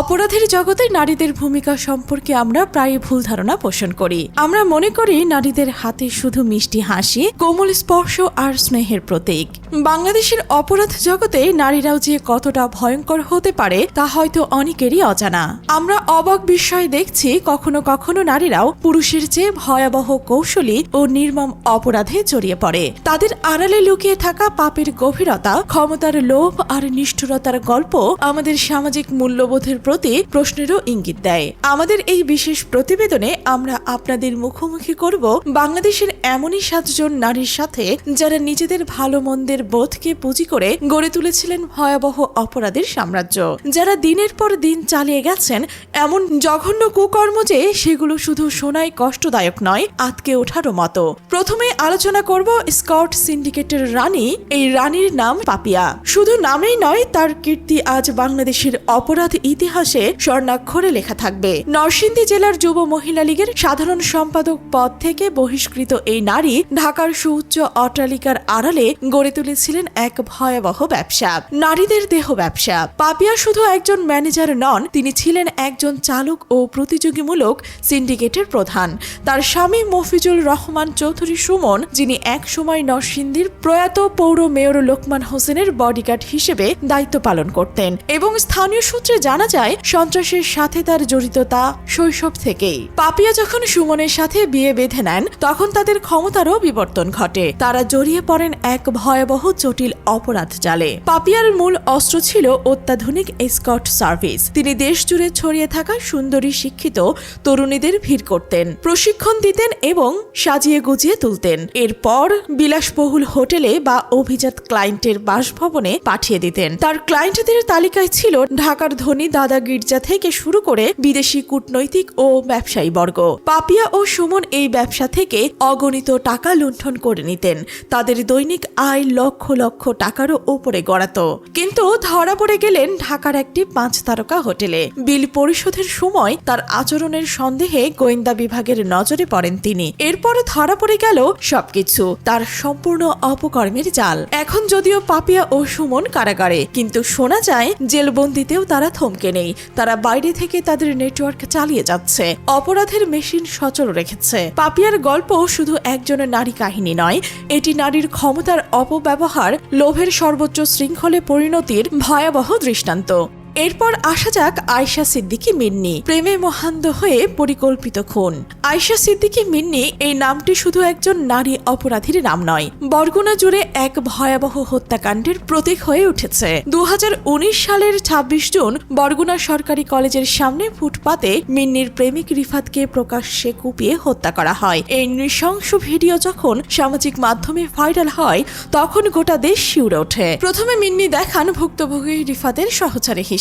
অপরাধের জগতে নারীদের ভূমিকা সম্পর্কে আমরা প্রায় ভুল ধারণা পোষণ করি। আমরা মনে করি নারীদের হাতে শুধু মিষ্টি হাসি, কোমল স্পর্শ আর স্নেহের প্রতীক। বাংলাদেশের অপরাধ জগতে নারীরাও যে কতটা ভয়ঙ্কর হতে পারে, তা হয়তো অনেকেরই অজানা। আমরা অবাক বিস্ময় দেখছি কখনো কখনো নারীরাও পুরুষের চেয়ে ভয়াবহ কৌশলী ও নির্মম অপরাধে জড়িয়ে পড়ে। তাদের আড়ালে লুকিয়ে থাকা পাপের গভীরতা, ক্ষমতার লোভ আর নিষ্ঠুরতার গল্প আমাদের সামাজিক মূল্যবোধের প্রতি প্রশ্নেরও ইঙ্গিত দেয়। আমাদের এই বিশেষ প্রতিবেদনে আমরা আপনাদের মুখোমুখি করব বাংলাদেশের এমনই সাতজন নারীর সাথে যারা নিজেদের ভালো মন্দের বোধকে পুঁজি করে গড়ে তুলেছিলেন ভয়াবহ অপরাধের সাম্রাজ্য। যারা দিনের পর দিন চালিয়ে গেছেন, এমন জঘন্য কুকর্ম যে সেগুলো শুধু শোনায় কষ্টদায়ক নয়, আতকে ওঠারও মতো। প্রথমে আলোচনা করব স্কট সিন্ডিকেটের রানী, এই রানীর নাম পাপিয়া। শুধু নামেই নয়, তার কীর্তি আজ বাংলাদেশের অপরাধ ইতিহাসে স্বর্ণাক্ষরে লেখা থাকবে। নরসিংদী জেলার যুব মহিলা লীগের সাধারণ সম্পাদক পদ থেকে বহিষ্কৃত এই নারী ঢাকার সুউচ্চ অট্টালিকার আড়ালে গড়ে তুলেছিলেন এক ভয়াবহ ব্যবসা। নারীদের দেহ ব্যবসা। পাপিয়া শুধু একজন ম্যানেজার নন, তিনি ছিলেন একজন চালক ও প্রতিযোগীমূলক সিন্ডিকেটের প্রধান। তার স্বামী মফিজুল রহমান চৌধুরী সুমন, যিনি এক সময় নরসিংদীর প্রয়াত পৌর মেয়র লোকমান হোসেনের বডিগার্ড হিসেবে দায়িত্ব পালন করতেন এবং স্থানীয় সূত্রে জানা যায়, সন্ত্রাসের সাথে তার জড়িততা শৈশব থেকেই। পাপিয়া যখন সুমনের সাথে বিয়ে বেঁধে নেন, তখন তাদের ক্ষমতারও বিবর্তন ঘটে। তারা জড়িয়ে পড়েন এক ভয়াবহ জটিল অপরাধ জালে। পাপিয়ার মূল অস্ত্র ছিল অত্যাধুনিক এসকট সার্ভিস। তিনি দেশ জুড়ে ছড়িয়ে থাকা সুন্দরী শিক্ষিত তরুণীদের ভিড় করতেন, প্রশিক্ষণ দিতেন এবং সাজিয়ে গুজিয়ে তুলতেন। এরপর বিলাসবহুল হোটেলে বা অভিজাত ক্লায়েন্টের বাসভবনে পাঠিয়ে দিতেন। তার ক্লায়েন্টদের তালিকায় ছিল ঢাকার ধনী দাদা গির্জা থেকে শুরু করে বিদেশি কূটনৈতিক ও ব্যবসায়ী বর্গ। পাপিয়া ও সুমন এই ব্যবসা থেকে অগণিত টাকা লুণ্ঠন করে নিতেন। তাদের দৈনিক আয় লক্ষ লক্ষ টাকারও ওপরে গড়াত। কিন্তু ধরা পড়ে গেলেন ঢাকার একটি পাঁচ তারকা হোটেলে। বিল পরিশোধের সময় তার আচরণের সন্দেহে গোয়েন্দা বিভাগের নজরে পড়েন তিনি। এরপর ধরা পড়ে গেল সবকিছু, তার সম্পূর্ণ অপকর্মের জাল। এখন যদিও পাপিয়া ও সুমন কারাগারে, কিন্তু শোনা যায় জেলবন্দিতেও তারা থমকে নেই। তারা বাইরে থেকে তাদের নেটওয়ার্ক চালিয়ে যাচ্ছে। অপরাধের মেশিন সচল রেখেছে। পাপিয়ার গল্প শুধু একজনের নারী কাহিনী নয়, এটি নারীর ক্ষমতার অপব্যবহার, লোভের সর্বোচ্চ শৃঙ্খলে পরিণতির ভয়াবহ দৃষ্টান্ত। এরপর আসা যাক আয়শা সিদ্দিকী মিন্নি। প্রেমে মহান্ধ হয়ে পরিকল্পিত খুন। আয়শা সিদ্দিকী মিন্নি এই নামটি শুধু একজন নারী অপরাধীর নাম নয়, বরগুনা জুড়ে এক ভয়াবহ হত্যাকাণ্ডের প্রতীক হয়ে উঠেছে। দু হাজার উনিশ সালের ২৬ জুন বরগুনা সরকারি কলেজের সামনে ফুটপাতে মিন্নির প্রেমিক রিফাতকে প্রকাশ্যে কুপিয়ে হত্যা করা হয়। এই নৃশংস ভিডিও যখন সামাজিক মাধ্যমে ভাইরাল হয়, তখন গোটা দেশ শিউরে ওঠে। প্রথমে মিন্নি দেখান ভুক্তভোগী রিফাতের সহচারী হিসেবে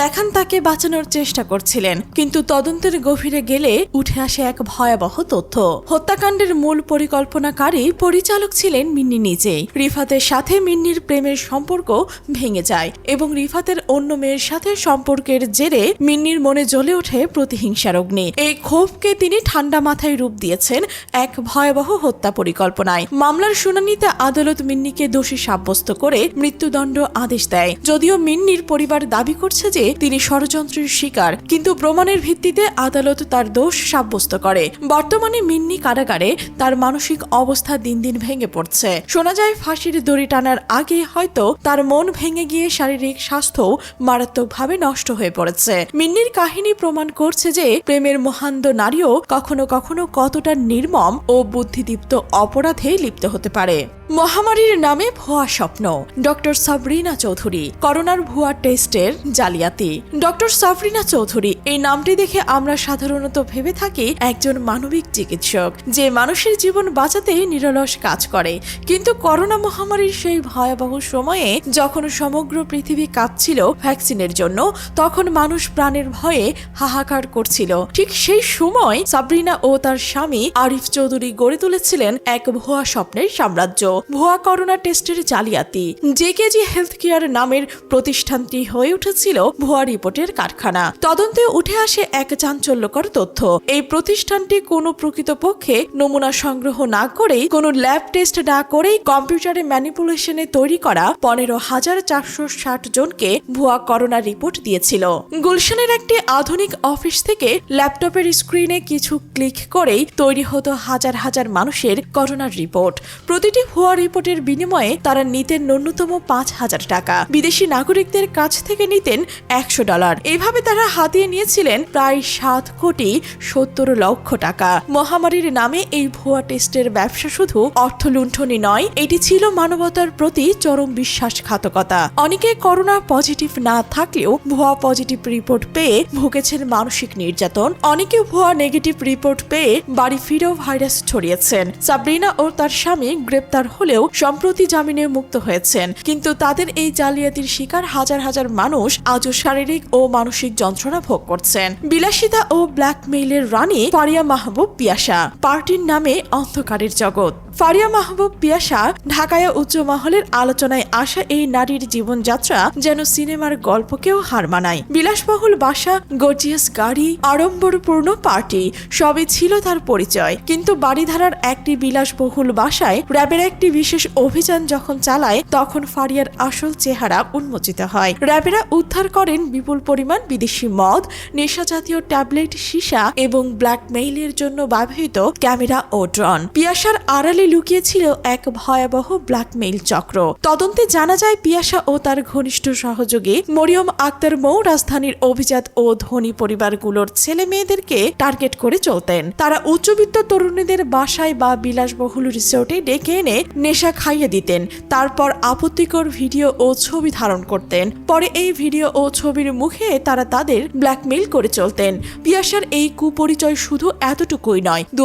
দেখান তাকে বাঁচানোর চেষ্টা করছিলেন, কিন্তু তদন্তের গভীরে গেলে উঠে আসে এক ভয়াবহ তথ্য। হত্যাকাণ্ডের মূল পরিকল্পনাকারী পরিচালক ছিলেন মিন্নি নিজেই। রিফাতের সাথে মিন্নির প্রেমের সম্পর্ক ভেঙে যায় এবং রিফাতের অন্য মেয়ের সাথে সম্পর্কের জেরে মিন্নির মনে জ্বলে ওঠে প্রতিহিংসার অগ্নি। এই ক্ষোভকে তিনি ঠান্ডা মাথায় রূপ দিয়েছেন এক ভয়াবহ হত্যা পরিকল্পনায়। মামলার শুনানিতে আদালত মিন্নিকে দোষী সাব্যস্ত করে মৃত্যুদণ্ড আদেশ দেয়। যদিও মিন্নির পরিবার দাবি করছে যে তিনি ষড়যন্ত্রের শিকার, কিন্তু প্রমাণের ভিত্তিতে আদালত তার দোষ সাব্যস্ত করে। বর্তমানে মিন্নি কারাগারে তার মানসিক অবস্থা দিন দিন ভেঙে পড়ছে। শোনা যায়, ফাঁসির দড়ি টানার আগে হয়তো তার মন ভেঙে গিয়ে শারীরিক স্বাস্থ্য মারাত্মকভাবে নষ্ট হয়ে পড়েছে। মিন্নির কাহিনী প্রমাণ করছে যে প্রেমের মহান্দ নারীও কখনো কখনো কতটা নির্মম ও বুদ্ধিদীপ্ত অপরাধে লিপ্ত হতে পারে। মহামারীর নামে ভুয়া স্বপ্ন। ডক্টর সাবরিনা চৌধুরী, করোনার ভুয়া টেস্টের জালিয়াতি। ডক্টর সাবরিনা চৌধুরী, এই নামটি দেখে আমরা সাধারণত ভেবে থাকি একজন মানবিক চিকিৎসক, যে মানুষের জীবন বাঁচাতে নিরলস কাজ করে। কিন্তু করোনা মহামারীর সেই ভয়াবহ সময়ে যখন সমগ্র পৃথিবী কাঁপছিল ভ্যাকসিনের জন্য, তখন মানুষ প্রাণের ভয়ে হাহাকার করছিল। ঠিক সেই সময় সাবরিনা ও তার স্বামী আরিফ চৌধুরী গড়ে তুলেছিলেন এক ভুয়া স্বপ্নের সাম্রাজ্য। ভুয়া করোনা টেস্টের জালিয়াতি। জেকেজি হেলথ কেয়ার নামের প্রতিষ্ঠানটি হয়ে উঠেছিল ভুয়া রিপোর্টের কারখানা। তদন্তে উঠে আসে এক চাঞ্চল্যকর তথ্য। এই প্রতিষ্ঠানটি কোনো প্রকৃতপক্ষে নমুনা সংগ্রহ না করেই, কোনো ল্যাব টেস্ট না করেই কম্পিউটারে ম্যানিপুলেশনে তৈরি করা পনেরো হাজার চারশো ষাট জনকে ভুয়া করোনা রিপোর্ট দিয়েছিল। গুলশানের একটি আধুনিক অফিস থেকে ল্যাপটপের স্ক্রিনে কিছু ক্লিক করেই তৈরি হতো হাজার হাজার মানুষের করোনার রিপোর্ট। প্রতিটি ভুয়া রিপোর্টের বিনিময়ে তারা নিতেন ন্যূনতম পাঁচ হাজার টাকা। বিদেশি নাগরিকদের কাছ থেকে নিতেন একশো ডলার। এভাবে তারা হাতিয়ে নিয়েছিলেন প্রায় সাত কোটি সত্তর লক্ষ টাকা। মহামারীর নামে এই ভুয়া টেস্টের ব্যবসা শুধু অর্থ লুণ্ঠনই নয়, এটি ছিল মানবতার প্রতি চরম বিশ্বাসঘাতকতা। অনেকে করোনা পজিটিভ না থাকলেও ভুয়া পজিটিভ রিপোর্ট পেয়ে ভুগেছেন মানসিক নির্যাতন। অনেকে ভুয়া নেগেটিভ রিপোর্ট পেয়ে বাড়ি ফিরেও ভাইরাস ছড়িয়েছেন। সাবরিনা ও তার স্বামী গ্রেপ্তার হলেও সম্প্রতি জামিনে মুক্ত হয়েছেন। কিন্তু তাদের এই জালিয়াতির শিকার হাজার হাজার মানুষ আজও শারীরিক ও মানসিক যন্ত্রণা ভোগ করছেন। বিলাসিতা ও ব্ল্যাকমেইলের রানী ফারিয়া মাহবুব পিয়াসা, পার্টির নামে অন্ধকারের জগৎ। ফারিয়া মাহবুব পিয়াসা ঢাকায় উচ্চ মহলের আলোচনায় আসা এই নারীর জীবনযাত্রা যেন সিনেমার গল্পকেও হার মানায়। বিলাসবহুল বাসা গর্জিয়াস গাড়ি, আড়ম্বরপূর্ণ পার্টি, সবই ছিল তার পরিচয়। কিন্তু বাড়িধারার একটি বিলাসবহুল বাসায় র্যাবের একটি বিশেষ অভিযান যখন চালায়, তখন ফারিয়ার আসল চেহারা উন্মোচিত হয়। র্যাবেরা উদ্ধার করেন বিপুল পরিমাণ বিদেশি মদ, নেশাজাতীয় ট্যাবলেট, সীসা এবং ব্ল্যাকমেইলের জন্য ব্যবহৃত ক্যামেরা ও ড্রন। পিয়াসার আড়ালে লুকিয়েছিল এক ভয়াবহ ব্ল্যাকমেইল চক্র। তদন্তে জানা যায়, পিয়াসা ও তার ঘনিষ্ঠ সহযোগী মরিয়ম আক্তার মৌ রাজধানীর অভিজাত ও ধনী পরিবারগুলোর ছেলে মেয়েদেরকে টার্গেট করে চলতেন। তারা উচ্চবিত্ত তরুণীদের বাসায় বা বিলাসবহুল রিসোর্টে ডেকে এনে নেশা খাইয়ে দিতেন। তারপর আপত্তিকর ভিডিও ও ছবি ধারণ করতেন। পরে এই ভিডিও ও ছবির মুখে তারা তাদের ব্ল্যাকমেইল করে চলতেন। পিয়াসার এই কুপরিচয় শুধু এতটুকুই নয় দু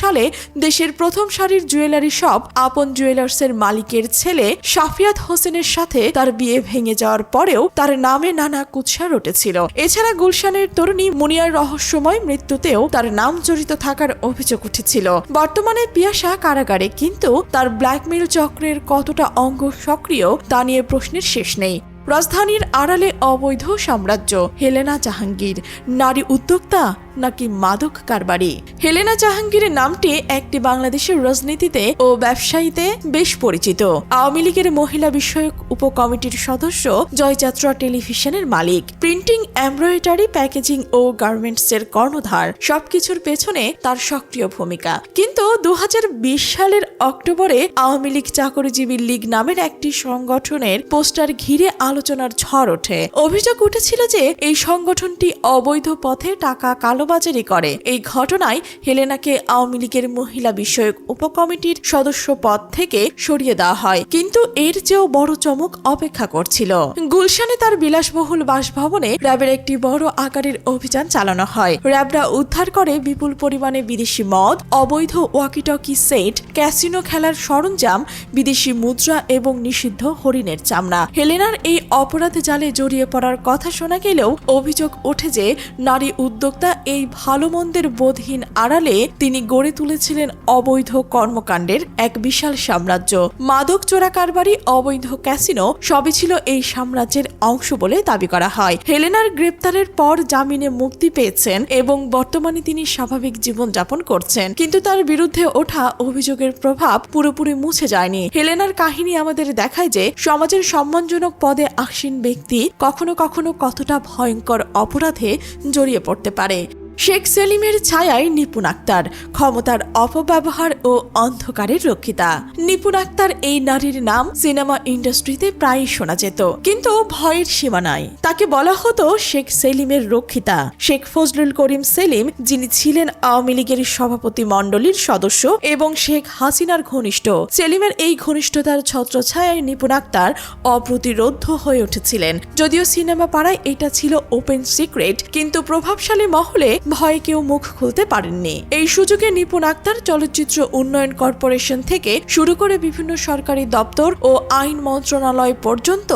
সালে দেশের প্রথম সারির জুয়েলারি শপ আপন জুয়েলার্সের মালিকের ছেলে শাফিয়াত হোসেনের সাথে তার বিয়ে ভেঙে যাওয়ার পরেও তার নামে নানা কুৎসা রটেছিল। এছাড়া গুলশানের তরুণী মুনিয়ার রহস্যময় মৃত্যুতেও তার নাম জড়িত থাকার অভিযোগ উঠেছিল। বর্তমানে পিয়াসা কারাগারে, কিন্তু তার ব্ল্যাকমেইল চক্রের কতটা অঙ্গ সক্রিয় তা নিয়ে প্রশ্নের শেষ নেই। রাজধানীর আড়ালে অবৈধ সাম্রাজ্য, হেলেনা জাহাঙ্গীর, নারী উদ্যোক্তা নাকি মাদক কারবারি? হেলেনা জাহাঙ্গীরের নামটি একটি বাংলাদেশের রাজনীতিতে ও ব্যবসায়ীতে বেশ পরিচিত। আওয়ামী লীগের মহিলা বিষয়ক উপকমিটির সদস্য জয়যাত্রা টেলিভিশনের মালিক। প্রিন্টিং, এমব্রয়ডারি, প্যাকেজিং ও গার্মেন্টসের কর্ণধার। সবকিছুর পেছনে তার সক্রিয় ভূমিকা। কিন্তু দু হাজার বিশ সালের অক্টোবরে আওয়ামী লীগ চাকরিজীবী লীগ নামের একটি সংগঠনের পোস্টার ঘিরে আলোচনার ঝড় ওঠে। অভিযোগ উঠেছিল যে এই সংগঠনটি অবৈধ পথে টাকা কালোবাজারি করে। এই ঘটনায় হেলেনাকে আওয়ামী লীগের মহিলা বিষয়ক উপকমিটির সদস্য পদ থেকে সরিয়ে দেওয়া হয়। কিন্তু এর চেয়েও বড় চমক অপেক্ষা করছিল। গুলশানে তার বিলাসবহুল বাসভবনে র্যাবের একটি বড় আকারের অভিযান চালানো হয়। র্যাবরা উদ্ধার করে বিপুল পরিমাণে বিদেশি মদ, অবৈধ ওয়াকিটকি সেট, ক্যাসিনো খেলার সরঞ্জাম, বিদেশি মুদ্রা এবং নিষিদ্ধ হরিণের চামড়া। হেলেনার এই অপরাধ জালে জড়িয়ে পড়ার কথা শোনা গেলেও অভিযোগ ওঠে যে নারী উদ্যোক্তা এই ভালো মন্দের বোধহীন আড়ালে তিনি গড়ে তুলেছিলেন অবৈধ কর্মকাণ্ডের এক বিশাল সাম্রাজ্য। মাদক চোরা কারবারি, অবৈধ ক্যাসিনো সবই ছিল এই সাম্রাজ্যের অংশ বলে দাবি করা হয়। হেলেনার গ্রেপ্তারের পর জামিনে মুক্তি পেয়েছেন এবং বর্তমানে তিনি স্বাভাবিক জীবনযাপন করছেন। কিন্তু তার বিরুদ্ধে ওঠা অভিযোগের প্রভাব পুরোপুরি মুছে যায়নি। হেলেনার কাহিনী আমাদের দেখায় যে সমাজের সম্মানজনক পদে আসীন ব্যক্তি কখনো কখনো কতটা ভয়ঙ্কর অপরাধে জড়িয়ে পড়তে পারে। শেখ সেলিমের ছায়ায় নিপুণ আক্তার, ক্ষমতার অপব্যবহার ও অন্ধকারের রক্ষিতা। নিপুণ আক্তার এই নারীর নাম সিনেমা ইন্ডাস্ট্রিতে প্রায়ই শোনা যেত, কিন্তু ভয়ের সীমা নাই। তাকে বলা হতো শেখ সেলিমের রক্ষিতা। শেখ ফজলুল করিম সেলিম, যিনি ছিলেন আওয়ামী লীগের সভাপতি মণ্ডলীর সদস্য এবং শেখ হাসিনার ঘনিষ্ঠ, সেলিমের এই ঘনিষ্ঠতার ছত্রছায়ায় নিপুণ আক্তার অপ্রতিরোধ্য হয়ে উঠেছিলেন। যদিও সিনেমা পাড়ায় এটা ছিল ওপেন সিক্রেট, কিন্তু প্রভাবশালী মহলে ভয়ে কেউ মুখ খুলতে পারেননি। এই সুযোগে নিপুণ আক্তার চলচ্চিত্র উন্নয়ন কর্পোরেশন থেকে শুরু করে বিভিন্ন সরকারি দপ্তর ও আইন মন্ত্রণালয় পর্যন্ত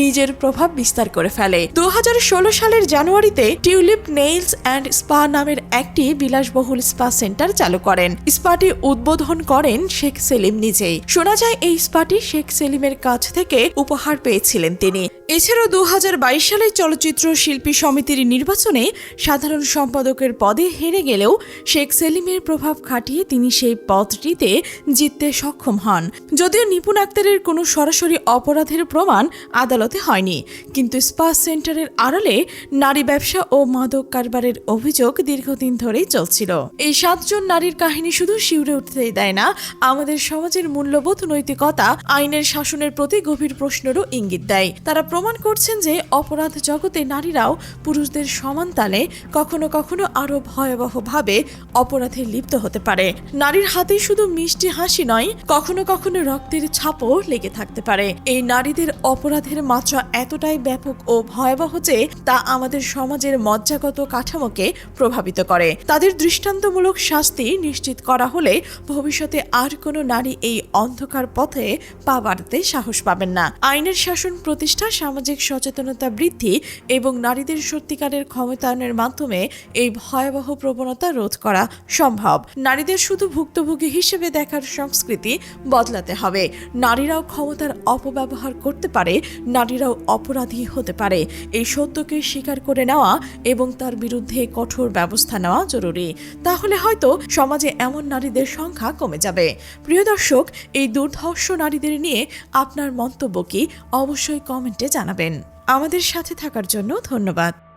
নিজের প্রভাব বিস্তার করে ফেলে। দু সালের জানুয়ারিতে টিউলিপ নেইলস অ্যান্ড স্পা নামের একটি বিলাসবহুল স্পা সেন্টার চালু করেন। স্পাটি উদ্বোধন করেন শেখ সেলিম নিজেই। শোনা যায়, এই স্পাটি শেখ সেলিমের কাছ থেকে উপহার পেয়েছিলেন তিনি। এছাড়াও দুহাজার বাইশ সালে চলচ্চিত্র শিল্পী সমিতির নির্বাচনে সাধারণ সম্পাদকের পদে হেরে গেলেও শেখ সেলিমের প্রভাব খাটিয়ে তিনি সেই পদটিতে জিততে সক্ষম হন। যদিও নিপুণ আক্তারের কোনো সরাসরি অপরাধের প্রমাণ আদালতে হয়নি, কিন্তু স্পা সেন্টারের আড়ালে নারী ব্যবসা ও মাদক কারবারের অভিযোগ দীর্ঘদিন ধরেই চলছিল। এই সাতজন নারীর কাহিনী শুধু শিউরে উঠতে দেয় না, আমাদের সমাজের মূল্যবোধ, নৈতিকতা, আইনের শাসনের প্রতি গভীর প্রশ্নেরও ইঙ্গিত দেয়। তারা প্রমাণ করছেন যে অপরাধ জগতে নারীরাও পুরুষদের সমান তালে কখনো কখনো আরও ভয়াবহভাবে অপরাধে লিপ্ত হতে পারে। নারীর হাতে শুধু মিষ্টি হাসি নয়, কখনো কখনো রক্তের ছাপও লেগে থাকতে পারে। এই নারীদের অপরাধের মাত্রা এতটাই ব্যাপক ও ভয়াবহ যে তা আমাদের সমাজের মজ্জাগত কাঠামোকে প্রভাবিত করে। তাদের দৃষ্টান্তমূলক শাস্তি নিশ্চিত করা হলে ভবিষ্যতে আর কোনো নারী এই অন্ধকার পথে পা বাড়াতে সাহস পাবেন না। আইনের শাসন প্রতিষ্ঠা, সামাজিক সচেতনতা বৃদ্ধি এবং নারীদের সত্যিকারের ক্ষমতায়নের মাধ্যমে এই ভয়াবহ প্রবণতা রোধ করা সম্ভব। নারীদের শুধু ভুক্তভোগী হিসেবে দেখার সংস্কৃতি বদলাতে হবে। নারীরাও ক্ষমতার অপব্যবহার করতে পারে, নারীরাও অপরাধী হতে পারে। এই সত্যকে স্বীকার করে নেওয়া এবং তার বিরুদ্ধে কঠোর ব্যবস্থা নেওয়া জরুরি। তাহলে হয়তো সমাজে এমন নারীদের সংখ্যা কমে যাবে। প্রিয় দর্শক, এই দুর্ধর্ষ নারীদের নিয়ে আপনার মন্তব্য কি অবশ্যই কমেন্টে জানাবেন। আমাদের সাথে থাকার জন্য ধন্যবাদ।